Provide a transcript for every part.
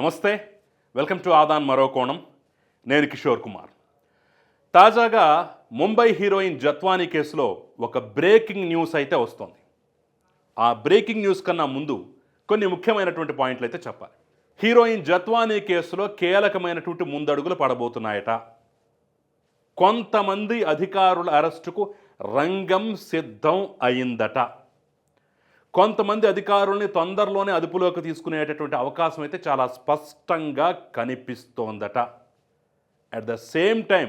నమస్తే. Welcome to Aadan మరో కోణం. నేను కిషోర్ కుమార్. తాజాగా ముంబై హీరోయిన్ జత్వానీ కేసులో ఒక బ్రేకింగ్ న్యూస్ అయితే వస్తోంది. ఆ బ్రేకింగ్ న్యూస్ కన్నా ముందు కొన్ని ముఖ్యమైనటువంటి పాయింట్లు అయితే చెప్పాలి. హీరోయిన్ జత్వానీ కేసులో కీలకమైనటువంటి ముందడుగులు పడబోతున్నాయట. కొంతమంది అధికారుల అరెస్టుకు రంగం సిద్ధం అయిందట. కొంతమంది అధికారుల్ని తొందరలోనే అదుపులోకి తీసుకునేటటువంటి అవకాశం అయితే చాలా స్పష్టంగా కనిపిస్తోందట. అట్ ద సేమ్ టైం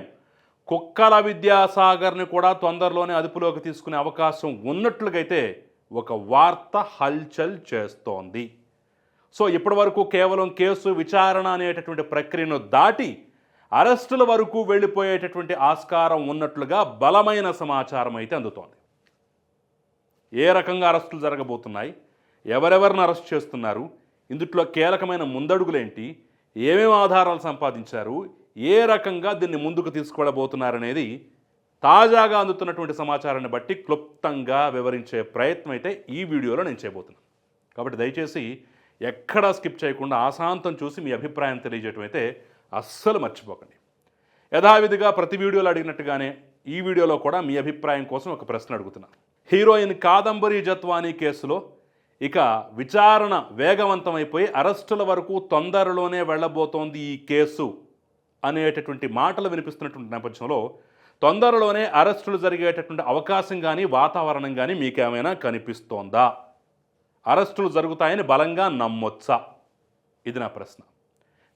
కుక్కల విద్యాసాగర్ని కూడా తొందరలోనే అదుపులోకి తీసుకునే అవకాశం ఉన్నట్లుగైతే ఒక వార్త హల్చల్ చేస్తోంది. సో ఇప్పటి వరకు కేవలం కేసు విచారణ అనేటటువంటి ప్రక్రియను దాటి అరెస్టుల వరకు వెళ్ళిపోయేటటువంటి ఆస్కారం ఉన్నట్లుగా బలమైన సమాచారం అయితే అందుతోంది. ఏ రకంగా అరెస్టులు జరగబోతున్నాయి? ఎవరెవరిని అరెస్ట్ చేస్తున్నారు? ఇందుట్లో కీలకమైన ముందడుగులేంటి? ఏమేమి ఆధారాలు సంపాదించారు? ఏ రకంగా దీన్ని ముందుకు తీసుకువెళ్ళబోతున్నారనేది తాజాగా అందుతున్నటువంటి సమాచారాన్ని బట్టి క్లుప్తంగా వివరించే ప్రయత్నం అయితే ఈ వీడియోలో నేను చేయబోతున్నాను. కాబట్టి దయచేసి ఎక్కడా స్కిప్ చేయకుండా ఆశాంతం చూసి మీ అభిప్రాయం తెలియజేయటం అయితే అస్సలు మర్చిపోకండి. యథావిధిగా ప్రతి వీడియోలో అడిగినట్టుగానే ఈ వీడియోలో కూడా మీ అభిప్రాయం కోసం ఒక ప్రశ్న అడుగుతున్నాను. హీరోయిన్ కాదంబరి జత్వానీ కేసులో ఇక విచారణ వేగవంతమైపోయి అరెస్టుల వరకు తొందరలోనే వెళ్ళబోతోంది ఈ కేసు అనేటటువంటి మాటలు వినిపిస్తున్నటువంటి నేపథ్యంలో తొందరలోనే అరెస్టులు జరిగేటటువంటి అవకాశం కానీ వాతావరణం కానీ మీకేమైనా కనిపిస్తోందా? అరెస్టులు జరుగుతాయని బలంగా నమ్మొచ్చా? ఇది నా ప్రశ్న.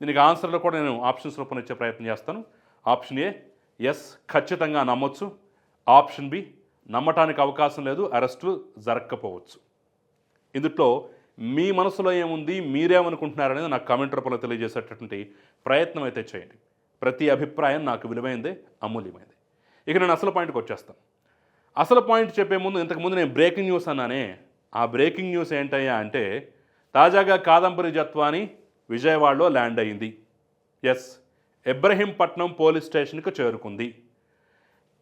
దీనికి ఆన్సర్లు కూడా నేను ఆప్షన్స్ రూపంలో ఇచ్చే ప్రయత్నం చేస్తాను. ఆప్షన్ ఏ ఎస్ ఖచ్చితంగా నమ్మొచ్చు. ఆప్షన్ బి నమ్మటానికి అవకాశం లేదు అరెస్టు జరగకపోవచ్చు ఇందులో మీ మనసులో ఏముంది మీరేమనుకుంటున్నారనేది నాకు కామెంట్ రూపంలో తెలియజేసేటటువంటి ప్రయత్నం అయితే చేయండి. ప్రతి అభిప్రాయం నాకు విలువైందే అమూల్యమైంది. ఇక నేను అసలు పాయింట్కి వచ్చేస్తాను. అసలు పాయింట్ చెప్పే ముందు ఇంతకుముందు నేను బ్రేకింగ్ న్యూస్ అన్నానే ఆ బ్రేకింగ్ న్యూస్ ఏంటయ్యా అంటే తాజాగా కాదంబరి జత్వాని విజయవాడలో ల్యాండ్ అయింది. ఎస్ ఇబ్రహీంపట్నం పోలీస్ స్టేషన్కి చేరుకుంది.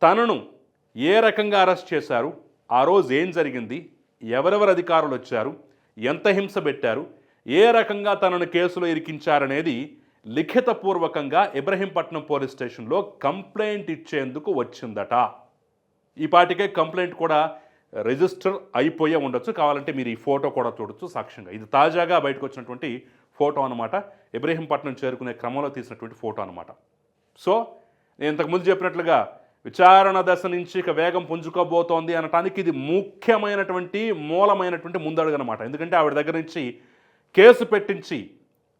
తనను ఏ రకంగా అరెస్ట్ చేశారు? ఆ రోజు ఏం జరిగింది? ఎవరెవరు అధికారులు వచ్చారు? ఎంత హింస పెట్టారు? ఏ రకంగా తనను కేసులో ఇరికించారనేది లిఖితపూర్వకంగా ఇబ్రహీంపట్నం పోలీస్ స్టేషన్లో కంప్లైంట్ ఇచ్చేందుకు వచ్చిందట. ఈ పాటికే కంప్లైంట్ కూడా రిజిస్టర్ అయిపోయే ఉండొచ్చు. కావాలంటే మీరు ఈ ఫోటో కూడా చూడొచ్చు సాక్ష్యంగా. ఇది తాజాగా బయటకు వచ్చినటువంటి ఫోటో అనమాట ఇబ్రహీంపట్నం చేరుకునే క్రమంలో తీసినటువంటి ఫోటో అనమాట సో నేను ఇంతకుముందు చెప్పినట్లుగా విచారణ దశ నుంచి ఇక వేగం పుంజుకోబోతోంది అనటానికి ఇది ముఖ్యమైనటువంటి మూలమైనటువంటి ముందడుగు అనమాట ఎందుకంటే ఆవిడ దగ్గర నుంచి కేసు పెట్టించి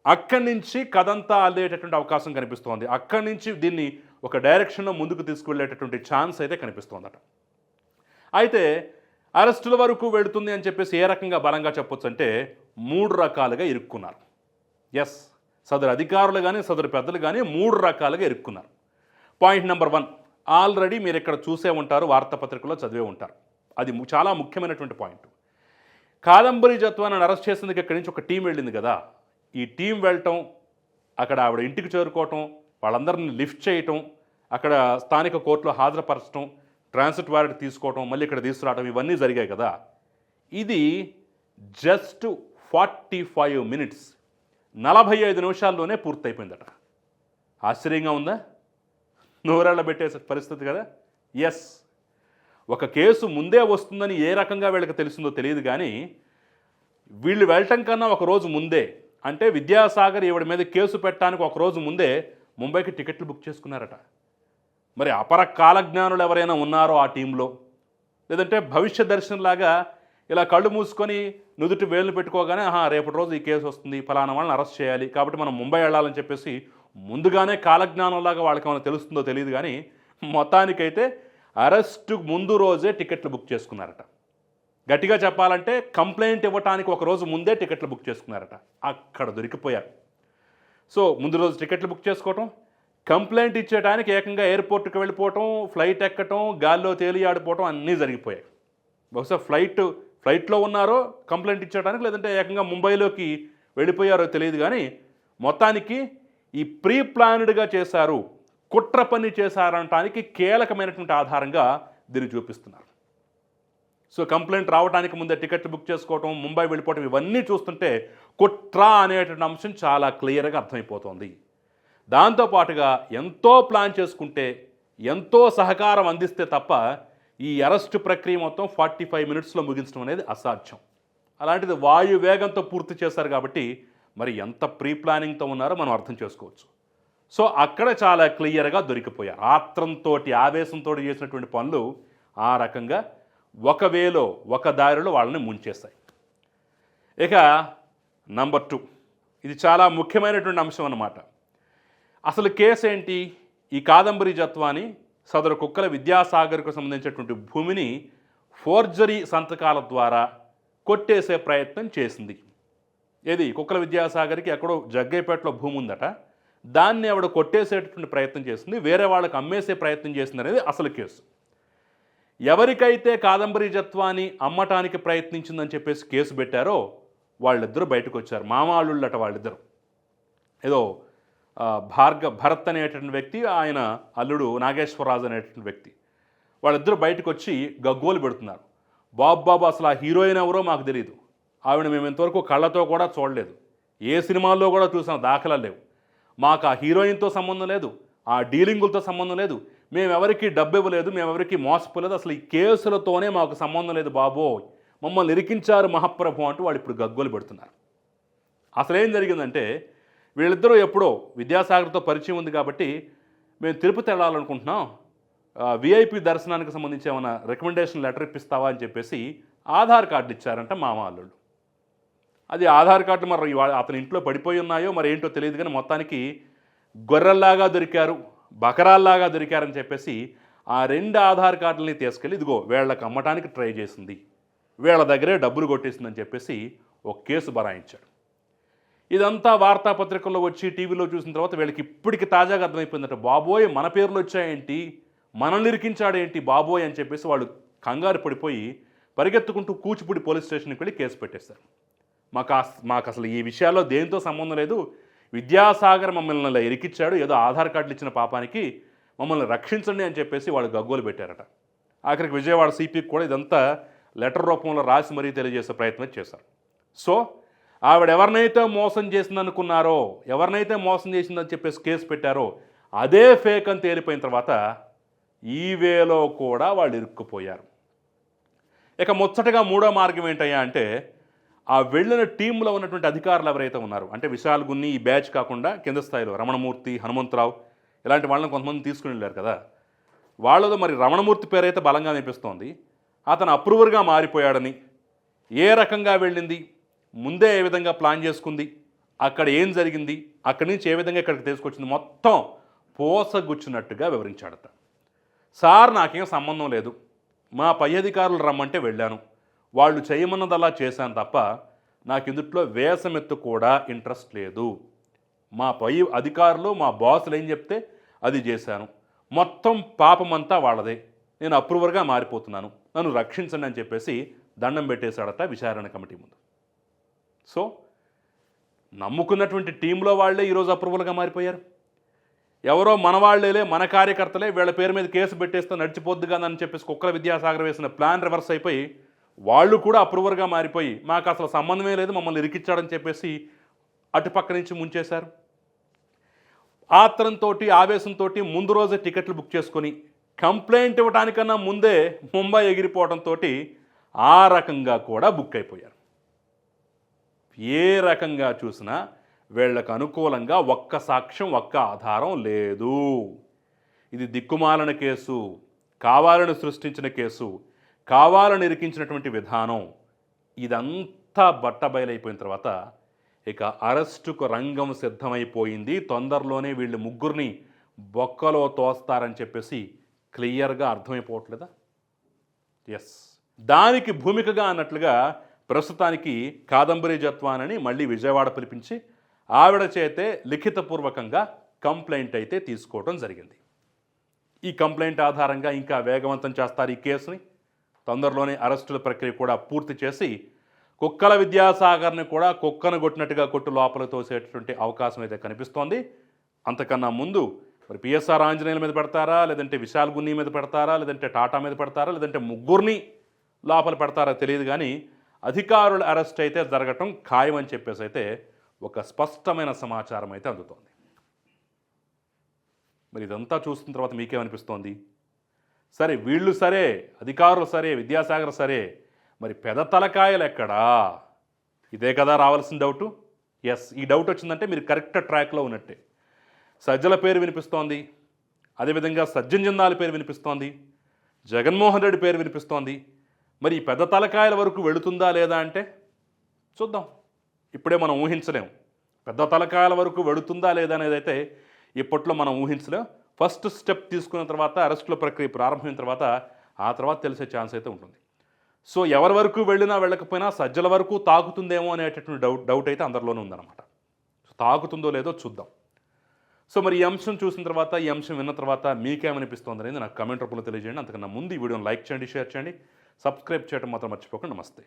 అక్కడి నుంచి కథంతా అల్లేటటువంటి అవకాశం కనిపిస్తోంది. అక్కడి నుంచి దీన్ని ఒక డైరెక్షన్లో ముందుకు తీసుకువెళ్ళేటటువంటి ఛాన్స్ అయితే కనిపిస్తోందట. అయితే అరెస్టుల వరకు వెళుతుంది అని చెప్పేసి ఏ రకంగా బలంగా చెప్పొచ్చు అంటే మూడు రకాలుగా ఇరుక్కున్నారు. ఎస్ సదరు అధికారులు కానీ సదరు పెద్దలు కానీ మూడు రకాలుగా ఇరుక్కున్నారు. పాయింట్ నెంబర్ వన్ ఆల్రెడీ మీరు ఇక్కడ చూసే ఉంటారు వార్తాపత్రికలో చదివే ఉంటారు. అది చాలా ముఖ్యమైనటువంటి పాయింట్. కాదంబరి జత్వాన్ని అరెస్ట్ చేసేందుకు ఇక్కడి నుంచి ఒక టీం వెళ్ళింది కదా. ఈ టీం వెళ్ళటం అక్కడ ఆవిడ ఇంటికి చేరుకోవటం వాళ్ళందరిని లిఫ్ట్ చేయటం అక్కడ స్థానిక కోర్టులో హాజరుపరచడం ట్రాన్సిట్ వారెంట్ తీసుకోవటం మళ్ళీ ఇక్కడ తీసుకురావటం ఇవన్నీ జరిగాయి కదా. ఇది జస్ట్ ఫార్టీ ఫైవ్ మినిట్స్. నలభై ఐదు నిమిషాల్లోనే పూర్తయిపోయిందట. ఆశ్చర్యంగా ఉందా? నూరేళ్ళ పెట్టే పరిస్థితి కదా? ఎస్ ఒక కేసు ముందే వస్తుందని ఏ రకంగా వీళ్ళకి తెలిసిందో తెలియదు కానీ వీళ్ళు వెళ్ళటం కన్నా ఒక రోజు ముందే అంటే విద్యాసాగర్ ఈవిడ మీద కేసు పెట్టడానికి ఒక రోజు ముందే ముంబైకి టికెట్లు బుక్ చేసుకున్నారట. మరి అపర కాలజ్ఞానులు ఎవరైనా ఉన్నారో ఆ టీంలో? లేదంటే భవిష్య దర్శనంలాగా ఇలా కళ్ళు మూసుకొని నుదుటి వేలు పెట్టుకోగానే ఆహా రేపటి రోజు ఈ కేసు వస్తుంది ఫలానా వాళ్ళని అరెస్ట్ చేయాలి కాబట్టి మనం ముంబై వెళ్ళాలని చెప్పేసి ముందుగానే కాలజ్ఞానంలాగా వాళ్ళకి ఏమైనా తెలుస్తుందో తెలియదు కానీ మొత్తానికైతే అరెస్టు ముందు రోజే టికెట్లు బుక్ చేసుకున్నారట. గట్టిగా చెప్పాలంటే కంప్లైంట్ ఇవ్వటానికి ఒక రోజు ముందే టికెట్లు బుక్ చేసుకున్నారట. అక్కడ దొరికిపోయారు. సో ముందు రోజు టికెట్లు బుక్ చేసుకోవటం కంప్లైంట్ ఇచ్చేటానికి ఏకంగా ఎయిర్పోర్ట్కి వెళ్ళిపోవటం ఫ్లైట్ ఎక్కటం గాల్లో తేలియాడిపోవటం అన్నీ జరిగిపోయాయి. బహుశా ఫ్లైట్ ఫ్లైట్లో ఉన్నారో కంప్లైంట్ ఇచ్చేటానికి లేదంటే ఏకంగా ముంబైలోకి వెళ్ళిపోయారో తెలియదు కానీ మొత్తానికి ఈ ప్రీ ప్లాన్డ్గా చేశారు కుట్ర పని చేశారనటానికి కీలకమైనటువంటి ఆధారంగా దీన్ని చూపిస్తున్నారు. సో కంప్లైంట్ రావడానికి ముందే టికెట్ బుక్ చేసుకోవటం ముంబై వెళ్ళిపోవటం ఇవన్నీ చూస్తుంటే కుట్ర అనేటువంటి అంశం చాలా క్లియర్గా అర్థమైపోతుంది. దాంతోపాటుగా ఎంతో ప్లాన్ చేసుకుంటే ఎంతో సహకారం అందిస్తే తప్ప ఈ అరెస్ట్ ప్రక్రియ మొత్తం ఫార్టీ ఫైవ్ మినిట్స్లో ముగించడం అనేది అసాధ్యం. అలాంటిది వాయు వేగంతో పూర్తి చేశారు కాబట్టి మరి ఎంత ప్రీ ప్లానింగ్తో ఉన్నారో మనం అర్థం చేసుకోవచ్చు. సో అక్కడ చాలా క్లియర్గా దొరికిపోయారు ఆత్రంతో ఆవేశంతో చేసినటువంటి పనులు ఆ రకంగా ఒక వేలో ఒక దారిలో వాళ్ళని ముంచేస్తాయి ఇక నంబర్ టూ. ఇది చాలా ముఖ్యమైనటువంటి అంశం అన్నమాట. అసలు కేసు ఏంటి? ఈ కాదంబరి జత్వాని సదరు కుక్కల విద్యాసాగర్కు సంబంధించినటువంటి భూమిని ఫోర్జరీ సంతకాల ద్వారా కొట్టేసే ప్రయత్నం చేసింది. ఏది? కుక్కల విద్యాసాగర్కి ఎక్కడో జగ్గైపేటలో భూమి ఉందట దాన్ని ఆవిడ కొట్టేసేటటువంటి ప్రయత్నం చేసింది. వేరే వాళ్ళకి అమ్మేసే ప్రయత్నం చేసింది అనేది అసలు కేసు. ఎవరికైతే కాదంబరి జత్వాన్ని అమ్మటానికి ప్రయత్నించిందని చెప్పేసి కేసు పెట్టారో వాళ్ళిద్దరూ బయటకు వచ్చారు మామాళ్ళుళ్ళట వాళ్ళిద్దరు. ఏదో భార్గ భరత్ అనేటువంటి వ్యక్తి ఆయన అల్లుడు నాగేశ్వరరాజు అనేటువంటి వ్యక్తి. వాళ్ళిద్దరూ బయటకు వచ్చి గగ్గోలు పెడుతున్నారు. బాబు బాబు అసలు ఆ హీరోయిన్ ఎవరో మాకు తెలియదు ఆవిడ మేము ఇంతవరకు కళ్ళతో కూడా చూడలేదు. ఏ సినిమాల్లో కూడా చూసిన దాఖలాలు లేవు. మాకు ఆ హీరోయిన్తో సంబంధం లేదు ఆ డీలింగులతో సంబంధం లేదు. మేమెవరికి డబ్బు ఇవ్వలేదు మేము ఎవరికి మోసపోలేదు. అసలు ఈ కేసులతోనే మాకు సంబంధం లేదు బాబో. మమ్మల్ని ఇరికించారు మహాప్రభు అంటూ వాళ్ళు ఇప్పుడు గగ్గోలు పెడుతున్నారు. అసలు ఏం జరిగిందంటే వీళ్ళిద్దరూ ఎప్పుడో విద్యాసాగర్తో పరిచయం ఉంది కాబట్టి మేము తిరుపతి వెళ్ళాలనుకుంటున్నాం. విఐపి దర్శనానికి సంబంధించి ఏమైనా రికమెండేషన్ లెటర్ ఇప్పిస్తావా అని చెప్పేసి ఆధార్ కార్డు ఇచ్చారంట మామ వాళ్ళు అది ఆధార్ కార్డు మరి అతని ఇంట్లో పడిపోయి ఉన్నాయో మరి ఏంటో తెలియదు కానీ మొత్తానికి గొర్రెల్లాగా దొరికారు బకరాల్లాగా దొరికారని చెప్పేసి ఆ రెండు ఆధార్ కార్డులని తీసుకెళ్ళి ఇదిగో వీళ్ళకి అమ్మటానికి ట్రై చేసింది. వీళ్ళ దగ్గరే డబ్బులు కొట్టేసిందని చెప్పేసి ఒక కేసు బరాయించాడు. ఇదంతా వార్తాపత్రికల్లో వచ్చి టీవీలో చూసిన తర్వాత వీళ్ళకి ఇప్పటికి తాజాగా అర్థమైపోయిందట బాబోయ్ మన పేర్లు వచ్చాయేంటి? మనల్ని ఇరికించాడేంటి బాబోయ్? అని చెప్పేసి వాళ్ళు కంగారు పడిపోయి పరిగెత్తుకుంటూ కూచిపూడి పోలీస్ స్టేషన్కి వెళ్ళి కేసు పెట్టేశారు. మాకు మాకు అసలు ఈ విషయాల్లో దేంతో సంబంధం లేదు. విద్యాసాగర్ మమ్మల్ని ఇలా ఇరికిచ్చాడు ఏదో ఆధార్ కార్డులు ఇచ్చిన పాపానికి మమ్మల్ని రక్షించండి అని చెప్పేసి వాళ్ళు గగ్గోలు పెట్టారట. ఆఖరికి విజయవాడ సిపికి కూడా ఇదంతా లెటర్ రూపంలో రాసి మరీ తెలియజేసే ప్రయత్నం చేశారు. సో ఆవిడ ఎవరినైతే మోసం చేసిందనుకున్నారో ఎవరినైతే మోసం చేసిందని చెప్పేసి కేసు పెట్టారో అదే ఫేక్ అని తేలిపోయిన తర్వాత ఈ వేలో కూడా వాళ్ళు ఇరుక్కుపోయారు. ఇక ముచ్చటగా మూడో మార్గం ఏంటయ్యా అంటే ఆ వెళ్ళిన టీంలో ఉన్నటువంటి అధికారులు ఎవరైతే ఉన్నారు అంటే విశాల్ గున్ని ఈ బ్యాచ్ కాకుండా కింద స్థాయిలో రమణమూర్తి హనుమంతరావు ఇలాంటి వాళ్ళని కొంతమంది తీసుకుని వెళ్ళారు కదా. వాళ్ళలో మరి రమణమూర్తి పేరైతే బలంగా అనిపిస్తోంది. అతను అప్రూవర్గా మారిపోయాడని ఏ రకంగా వెళ్ళింది ముందే ఏ విధంగా ప్లాన్ చేసుకుంది అక్కడ ఏం జరిగింది అక్కడి నుంచి ఏ విధంగా ఇక్కడికి తీసుకొచ్చింది మొత్తం పోసగుచ్చినట్టుగా వివరించాడట. సార్ నాకేం సంబంధం లేదు. మా పై అధికారులు రమ్మంటే వెళ్ళాను. వాళ్ళు చేయమన్నదలా చేశాను తప్ప నాకు ఇందుట్లో వేసమెత్తు కూడా ఇంట్రెస్ట్ లేదు. మా పై అధికారులు మా బాసులు ఏం చెప్తే అది చేశాను. మొత్తం పాపమంతా వాళ్ళదే. నేను అప్రూవర్గా మారిపోతున్నాను. నన్ను రక్షించండి అని చెప్పేసి దండం పెట్టేశాడట విచారణ కమిటీ ముందు. సో నమ్ముకున్నటువంటి టీంలో వాళ్ళే ఈరోజు అప్రూవల్గా మారిపోయారు. ఎవరో మన వాళ్ళేలే మన కార్యకర్తలే వీళ్ళ పేరు మీద కేసు పెట్టేస్తే నడిచిపోద్ది కదా అని చెప్పేసి కుక్కల విద్యాసాగర్ వేసిన ప్లాన్ రివర్స్ అయిపోయి వాళ్ళు కూడా అప్రూవర్గా మారిపోయి మాకు అసలు సంబంధమే లేదు మమ్మల్ని ఇరికిచ్చాడని చెప్పేసి అటుపక్క నుంచి ముంచేశారు. ఆత్రంతో ఆవేశంతో ముందు రోజే టికెట్లు బుక్ చేసుకొని కంప్లైంట్ ఇవ్వడానికన్నా ముందే ముంబై ఎగిరిపోవడంతో ఆ రకంగా కూడా బుక్ అయిపోయారు. ఏ రకంగా చూసినా వీళ్ళకు అనుకూలంగా ఒక్క సాక్ష్యం ఒక్క ఆధారం లేదు. ఇది దిక్కుమాలిన కేసు కావాలని సృష్టించిన కేసు కావాలని ఇరికించినటువంటి విధానం ఇదంతా బట్టబయలైపోయిన తర్వాత ఇక అరెస్టుకు రంగం సిద్ధమైపోయింది. తొందరలోనే వీళ్ళు ముగ్గురిని బొక్కలో తోస్తారని చెప్పేసి క్లియర్గా అర్థమైపోవట్లేదా? ఎస్ దానికి భూమికగా అన్నట్లుగా ప్రస్తుతానికి కాదంబరి జత్వానని మళ్ళీ విజయవాడ పిలిపించి ఆవిడ చేతే లిఖితపూర్వకంగా కంప్లైంట్ అయితే తీసుకోవడం జరిగింది. ఈ కంప్లైంట్ ఆధారంగా ఇంకా వేగవంతం చేస్తారు ఈ కేసుని. తొందరలోనే అరెస్టుల ప్రక్రియ కూడా పూర్తి చేసి కుక్కల విద్యాసాగర్ని కూడా కుక్కను కొట్టినట్టుగా కొట్టు లోపల తోసేటటువంటి అవకాశం అయితే కనిపిస్తోంది. అంతకన్నా ముందు మరి పిఎస్ఆర్ ఆంజనేయుల మీద పెడతారా? లేదంటే విశాల్ గున్ని మీద పెడతారా? లేదంటే టాటా మీద పెడతారా? లేదంటే ముగ్గురిని లోపల పెడతారో తెలియదు కానీ అధికారుల అరెస్ట్ అయితే జరగటం ఖాయమని చెప్పేసి అయితే ఒక స్పష్టమైన సమాచారం అయితే అందుతోంది. మరి ఇదంతా చూసిన తర్వాత మీకేమనిపిస్తోంది? సరే వీళ్ళు సరే అధికారులు సరే విద్యాసాగర్ సరే మరి పెద తలకాయలు ఎక్కడా? ఇదే కదా రావాల్సిన డౌటు? ఎస్ ఈ డౌట్ వచ్చిందంటే మీరు కరెక్ట్ ట్రాక్లో ఉన్నట్టే. సజ్జల పేరు వినిపిస్తోంది. అదేవిధంగా సజ్జన్ జిందాల పేరు వినిపిస్తోంది. జగన్మోహన్ రెడ్డి పేరు వినిపిస్తోంది. మరి ఈ పెద్ద తలకాయల వరకు వెళుతుందా లేదా అంటే? చూద్దాం. ఇప్పుడే మనం ఊహించలేం. పెద్ద తలకాయల వరకు వెళుతుందా లేదా అనేది అయితే ఇప్పట్లో మనం ఊహించలేం. ఫస్ట్ స్టెప్ తీసుకున్న తర్వాత అరెస్టుల ప్రక్రియ ప్రారంభమైన తర్వాత ఆ తర్వాత తెలిసే ఛాన్స్ అయితే ఉంటుంది. సో ఎవరి వరకు వెళ్ళినా వెళ్ళకపోయినా సజ్జల వరకు తాకుతుందేమో అనేటటువంటి డౌట్ డౌట్ అయితే అందరిలోనే ఉందన్నమాట. తాకుతుందో లేదో చూద్దాం. సో మరి ఈ అంశం చూసిన తర్వాత ఈ అంశం విన్న తర్వాత మీకేమనిపిస్తుంది అనేది నాకు కమెంట్ రూపంలో తెలియజేయండి. అంతకన్నా ముందు ఈ వీడియోని లైక్ చేయండి షేర్ చేయండి. సబ్స్క్రైబ్ చేయడం మాత్రం మర్చిపోకండి. నమస్తే.